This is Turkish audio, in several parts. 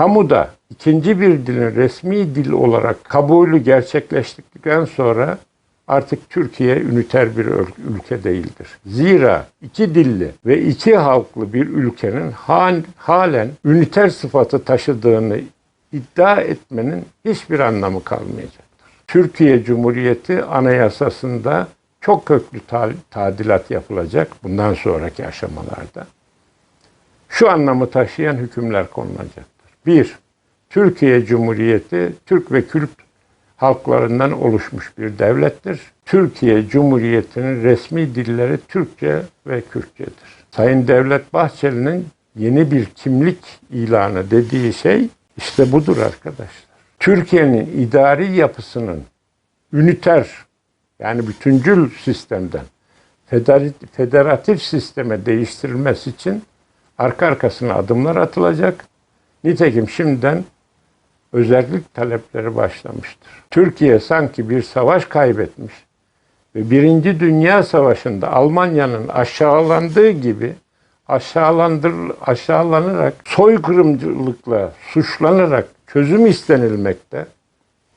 kamuda ikinci bir dilin resmi dil olarak kabulü gerçekleştikten sonra artık Türkiye üniter bir ülke değildir. Zira iki dilli ve iki halklı bir ülkenin hal- halen üniter sıfatı taşıdığını iddia etmenin hiçbir anlamı kalmayacaktır. Türkiye Cumhuriyeti Anayasası'nda çok köklü ta- tadilat yapılacak bundan sonraki aşamalarda. Şu anlamı taşıyan hükümler konulacaktır. Bir, Türkiye Cumhuriyeti Türk ve Kürt halklarından oluşmuş bir devlettir. Türkiye Cumhuriyeti'nin resmi dilleri Türkçe ve Kürtçedir. Sayın Devlet Bahçeli'nin yeni bir kimlik ilanı dediği şey işte budur arkadaşlar. Türkiye'nin idari yapısının üniter yani bütüncül sistemden federatif sisteme değiştirilmesi için arka arkasına adımlar atılacak. Nitekim şimdiden özellik talepleri başlamıştır. Türkiye sanki bir savaş kaybetmiş ve Birinci Dünya Savaşı'nda Almanya'nın aşağılandığı gibi aşağılandır, aşağılanarak soykırımcılıkla suçlanarak çözüm istenilmekte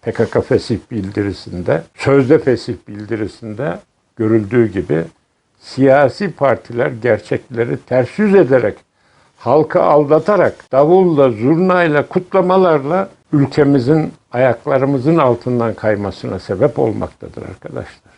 PKK fesih bildirisinde, sözde fesih bildirisinde görüldüğü gibi siyasi partiler gerçekleri ters yüz ederek, halkı aldatarak, davulla, zurnayla, kutlamalarla ülkemizin ayaklarımızın altından kaymasına sebep olmaktadır arkadaşlar.